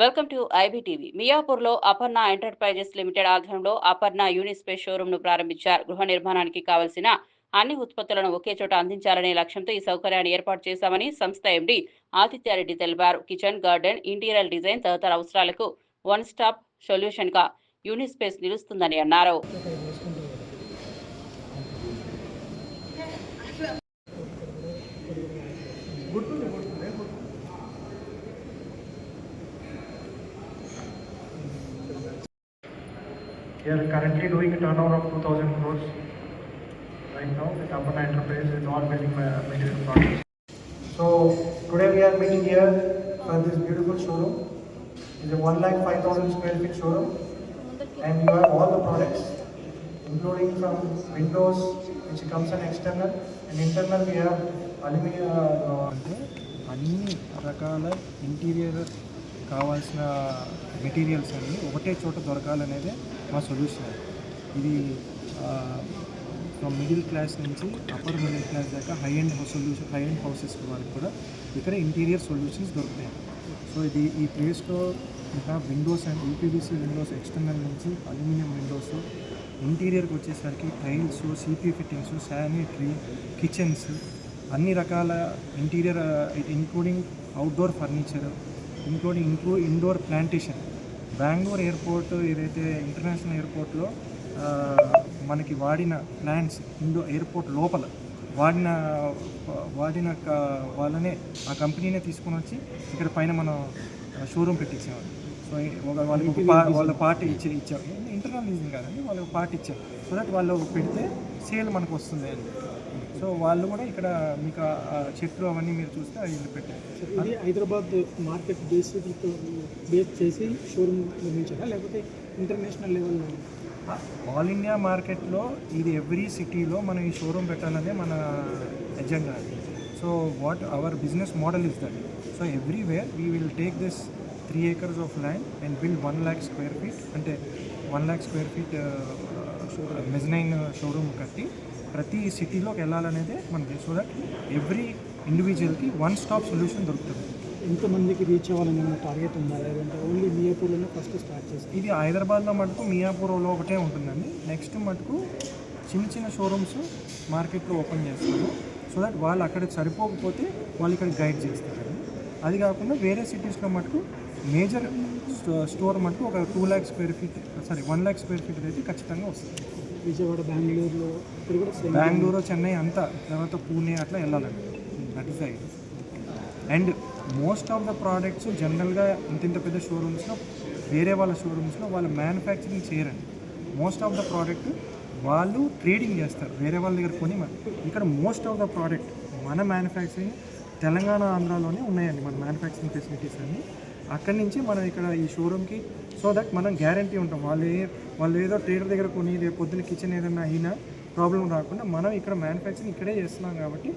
Welcome to IBTV. మియాపూర్లో Aparna enterprises limited ఆధ్వర్యంలో అపర్ణ యూనిస్పేస్ షోరూమ్ను ప్రారంభించారు. గృహ నిర్మాణానికి కావలసిన అన్ని ఉత్పత్తులను ఒకే చోట అందించాలనే లక్ష్యంతో ఈ సౌకర్యాన్ని ఏర్పాటు చేశామని సంస్థ ఎండి ఆదిత్యారెడ్డి తెలిపారు. కిచెన్ గార్డెన్ ఇంటీరియర్ డిజైన్ తదితర అవసరాలకు వన్ స్టాప్ సొల్యూషన్గా యూనిస్పేస్ నిలుస్తుందని అన్నారు. We are currently doing a turnover of 2000 crores right now with Apana Enterprise with all building ma- material products. So today we are meeting here for this beautiful showroom. It's a 1 lakh 5000 square feet showroom and you have all the products including from windows which comes an external and internal we have aluminum uh, అంటే అన్ని రకాల interior కావాల్సిన materials అన్ని ఒకటే చోట దొరకాలనేదే మా solution. ఇది from middle class నుంచి అప్పర్ మిడిల్ క్లాస్ దాకా high end solution high end houses వారికి కూడా ఇక్కడ ఇంటీరియర్ సొల్యూషన్స్ దొరుకుతాయి. సో ఇది ఈ ప్లేస్లో ఇంకా windows and UPVC windows external నుంచి అల్యూమినియం విండోస్ ఇంటీరియర్కి వచ్చేసరికి tiles CP fittings sanitary kitchens అన్ని రకాల interior including outdoor furniture including ఇంక్లూ indoor plantation. Bengaluru airport ఏదైతే ఇంటర్నేషనల్ ఎయిర్పోర్ట్లో మనకి వాడిన ప్లాంట్స్ ఇండో ఎయిర్పోర్ట్ లోపల వాడిన వాడిన వాళ్ళనే ఆ కంపెనీనే తీసుకొని వచ్చి ఇక్కడ పైన మనం షోరూమ్ పెట్టించేవాళ్ళు. సో వాళ్ళకి ఒక వాళ్ళ పార్ట్ ఇచ్చి ఇచ్చాం ఇంటర్నల్ లీజింగ్ కాదండి వాళ్ళకి పార్ట్ ఇచ్చాం సో దట్ వాళ్ళు పెడితే సేల్ మనకు వస్తుంది అని. సో వాళ్ళు కూడా ఇక్కడ మీకు చెట్లు అవన్నీ మీరు చూస్తే అవి పెట్టారు. ఇది హైదరాబాద్ మార్కెట్ బేస్ బేస్ చేసి షోరూమ్ నిర్మించారా? లేకపోతే ఇంటర్నేషనల్ లెవెల్లో ఆల్ ఇండియా మార్కెట్లో ఇది ఎవ్రీ సిటీలో మనం ఈ షోరూమ్ పెట్టాలనే మన agenda so what our business model is that. So everywhere we will take this three acres of land and build one lakh square feet అంటే one lakh square feet mezzanine showroom కట్టి ప్రతి సిటీలోకి వెళ్ళాలనేదే మనకి. So that every ఇండివిజువల్కి one stop solution దొరుకుతుంది. ఎంతమందికి reach అవ్వాలని టార్గెట్ ఉందా? లేదంటే ఓన్లీ మియాపూర్లోనే ఫస్ట్ స్టార్ట్ చేసి ఇది హైదరాబాద్లో మటుకు మియాపూర్లో ఒకటే ఉంటుందండి. నెక్స్ట్ మటుకు చిన్న చిన్న షోరూమ్స్ మార్కెట్లో ఓపెన్ చేస్తారు. సో దట్ వాళ్ళు అక్కడ సరిపోకపోతే వాళ్ళు ఇక్కడ గైడ్ చేస్తారండి అది కాకుండా వేరే సిటీస్లో మటుకు మేజర్ స్టోర్ మటుకు ఒక two lakh square feet sorry one lakh square feet అయితే ఖచ్చితంగా వస్తుంది. విజయవాడ బెంగళూరులో ఇక్కడ కూడా బెంగళూరు చెన్నై అంతా. తర్వాత పూణే అట్లా వెళ్ళాలండి. That is the and most of the products జనరల్గా ఇంత ఇంత పెద్ద షోరూమ్స్లో వేరే వాళ్ళ షోరూమ్స్లో వాళ్ళు మ్యానుఫ్యాక్చరింగ్ చేయరండి. మోస్ట్ ఆఫ్ ద ప్రోడక్ట్ వాళ్ళు ట్రేడింగ్ చేస్తారు. వేరే వాళ్ళ దగ్గర కొని ఇక్కడ మోస్ట్ ఆఫ్ ద ప్రోడక్ట్ మన మ్యానుఫ్యాక్చరింగ్ తెలంగాణ ఆంధ్రాలోనే ఉన్నాయండి. మన మ్యానుఫ్యాక్చరింగ్ ఫెసిలిటీస్ అన్నీ. అక్కడి నుంచి మనం ఇక్కడ ఈ షోరూమ్కి సో దట్ మనం గ్యారంటీ ఉంటాం. వాళ్ళు ఏ వాళ్ళు ఏదో ట్రేడర్ దగ్గర కొని రేపు పొద్దున్న కిచెన్ ఏదైనా అయినా ప్రాబ్లం రాకుండా మనం ఇక్కడ మ్యానుఫ్యాక్చరింగ్ ఇక్కడే చేస్తున్నాం కాబట్టి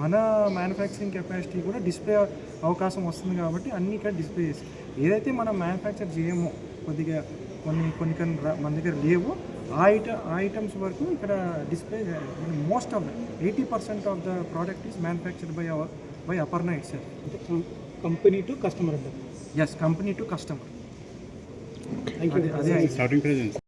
మన మ్యానుఫ్యాక్చరింగ్ కెపాసిటీ కూడా డిస్ప్లే అవకాశం వస్తుంది కాబట్టి అన్ని ఇక్కడ డిస్ప్లే చేసి ఏదైతే మనం మ్యానుఫ్యాక్చర్ చేయమో కొద్దిగా కొన్ని కొన్ని కొన్ని రా- మన దగ్గర లేవో ఆ ఐట ఆ ఐటమ్స్ వరకు ఇక్కడ display most of the eighty percent of the product is manufactured by our by Aparna itself అంటే కంపెనీ టు కస్టమర్ అంటారు. Yes company to customer. Thank you అదే అదే.